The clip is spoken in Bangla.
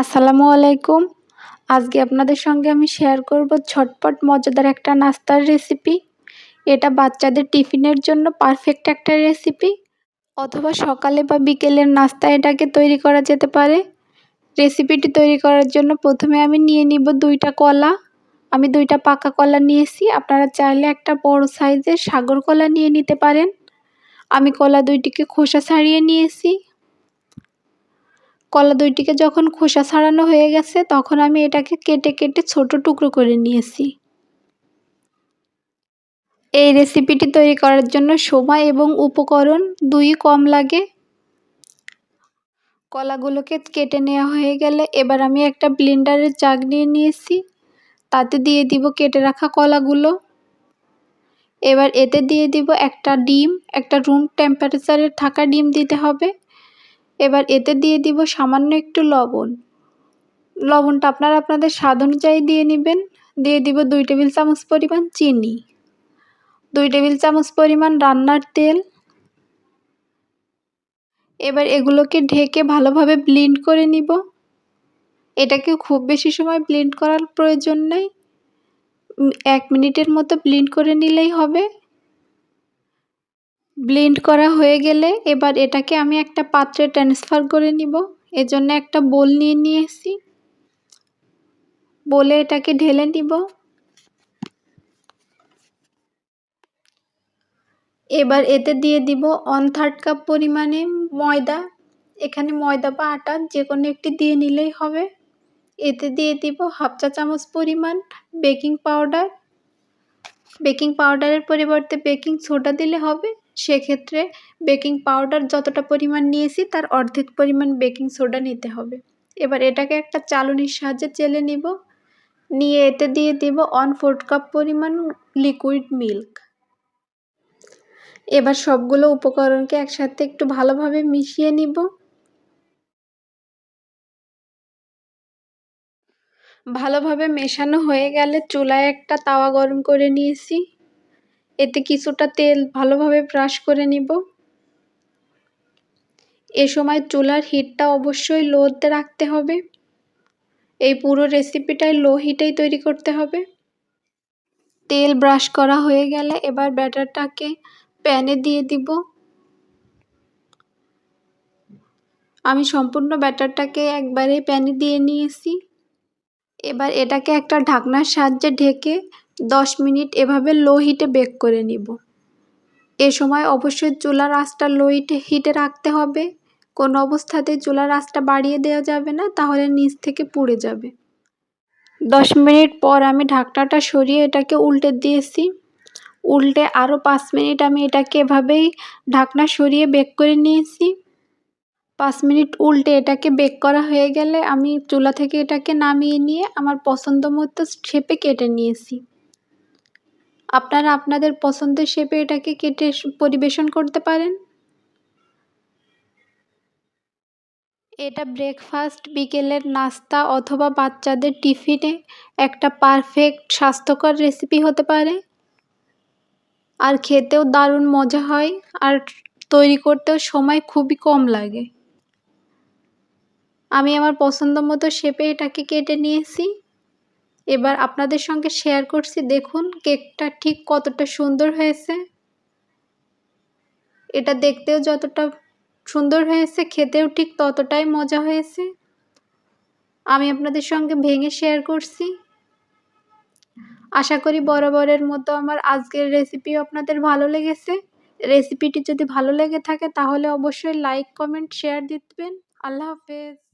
আসসালামু আলাইকুম। আজকে আপনাদের সঙ্গে আমি শেয়ার করব ঝটপট মজাদার একটা নাস্তার রেসিপি এটা বাচ্চাদের টিফিনের জন্য পারফেক্ট একটা রেসিপি অথবা সকালে বা বিকেলের নাস্তা এটাকে তৈরি করা যেতে পারে। রেসিপিটি তৈরি করার জন্য প্রথমে আমি নিয়ে নিব দুইটা কলা। আমি দুইটা পাকা কলা নিয়েছি। আপনারা চাইলে একটা বড় সাইজের সাগর কলা নিয়ে নিতে পারেন। আমি কলা দুইটিকে খোসা ছাড়িয়ে নিয়েছি। কলা দুইটিকে যখন খোসা ছাড়ানো হয়ে গেছে, তখন আমি এটাকে কেটে কেটে ছোট টুকরো করে নিয়েছি। এই রেসিপিটি তৈরি করার জন্য সময় এবং উপকরণ দুই কম লাগে। কলাগুলোকে কেটে নেওয়া হয়ে গেলে এবার আমি একটা ব্লেন্ডারের জাগ নিয়ে নিয়েছি। তাতে দিয়ে দিব কেটে রাখা কলাগুলো। এবার এতে দিয়ে দিব একটা ডিম, একটা রুম টেম্পারেচারে থাকা ডিম দিতে হবে। এবার এতে দিয়ে দিব সামান্য একটু লবণ। লবণটা আপনারা আপনাদের স্বাদ অনুযায়ী দিয়ে নেবেন। দিয়ে দিব দুই টেবিল চামচ পরিমাণ চিনি। দুই টেবিল চামচ পরিমাণ রান্নার তেল। এবার এগুলোকে ঢেকে ভালোভাবে ব্লিন্ড করে নিব। এটাকে খুব বেশি সময় ব্লিন্ড করার প্রয়োজন নেই। এক মিনিটের মতো ব্লিন্ড করে নিলেই হবে। ব্লেন্ড করা হয়ে গেলে এবার এটাকে আমি একটা পাত্রে ট্রান্সফার করে নিব। এজন্য একটা বোল নিয়ে নিয়েছি। বলে এটাকে ঢেলে নিব। এবার এতে দিয়ে দিব ওয়ান থার্ড কাপ পরিমাণে ময়দা। এখানে ময়দা বা আটা যে কোনো একটি দিয়ে নিলেই হবে। এতে দিয়ে দিব হাফ চা চামচ পরিমাণ বেকিং পাউডার বেকিং পাউডারের পরিবর্তে বেকিং সোডা দিলে হবে। সেক্ষেত্রে বেকিং পাউডার যতটা পরিমাণ নিয়েছি তার অর্ধেক পরিমাণ বেকিং সোডা নিতে হবে। এবার এটাকে একটা চালনির সাহায্যে চেলে নিব। নিয়ে এতে দিয়ে দিব ওয়ান ফোর্থ কাপ পরিমাণ লিকুইড মিল্ক এবার সবগুলো উপকরণকে একসাথে একটু ভালোভাবে মিশিয়ে নিব। ভালোভাবে মেশানো হয়ে গেলে চুলায় একটা তাওয়া গরম করে নিয়েছি। এতে কিছুটা তেল ভালোভাবে ব্রাশ করে নিব। এ সময় চুলার হিটটা অবশ্যই লোতে রাখতে হবে। এই পুরো রেসিপিটাই লো হিটেই তৈরি করতে হবে। তেল ব্রাশ করা হয়ে গেলে এবার ব্যাটারটাকে প্যানে দিয়ে দিব। আমি সম্পূর্ণ ব্যাটারটাকে একবারে প্যানে দিয়ে নিয়েছি। এবার এটাকে একটা ঢাকনার সাহায্যে ঢেকে দশ মিনিট এভাবে লো হিটে বেক করে নিব। এ সময় অবশ্যই চুলার আঁচটা লো হিটে হিটে রাখতে হবে। কোনো অবস্থাতেই চুলার আঁচটা বাড়িয়ে দেওয়া যাবে না, তাহলে নিচ থেকে পুড়ে যাবে। দশ মিনিট পর আমি ঢাকনাটা সরিয়ে এটাকে উল্টে দিয়েছি। উল্টে আরও পাঁচ মিনিট আমি এটাকে এভাবেই ঢাকনা সরিয়ে বেক করে নিয়েছি। পাঁচ মিনিট উল্টে এটাকে বেক করা হয়ে গেলে আমি চুলা থেকে এটাকে নামিয়ে নিয়ে আমার পছন্দ মতো শেপে কেটে নিয়েছি। আপনারা আপনাদের পছন্দের শেপে এটাকে কেটে পরিবেশন করতে পারেন। এটা ব্রেকফাস্ট বিকেলের নাস্তা অথবা বাচ্চাদের টিফিনে একটা পারফেক্ট স্বাস্থ্যকর রেসিপি হতে পারে। আর খেতেও দারুণ মজা হয় আর তৈরি করতেও সময় খুবই কম লাগে। আমি আমার পছন্দ মতো শেপে এটাকে কেটে নিয়েছি। এবার আপনাদের সঙ্গে শেয়ার করছি। দেখুন কেকটা ঠিক কতটা সুন্দর হয়েছে। এটা দেখতেও যতটা সুন্দর হয়েছে, খেতেও ঠিক ততটাই মজা হয়েছে। আমি আপনাদের সঙ্গে ভেঙে শেয়ার করছি। আশা করি বরাবরের মতো আমার আজকের রেসিপিও আপনাদের ভালো লেগেছে। রেসিপিটি যদি ভালো লেগে থাকে, তাহলে অবশ্যই লাইক কমেন্ট শেয়ার দিবেন। আল্লাহ হাফেজ।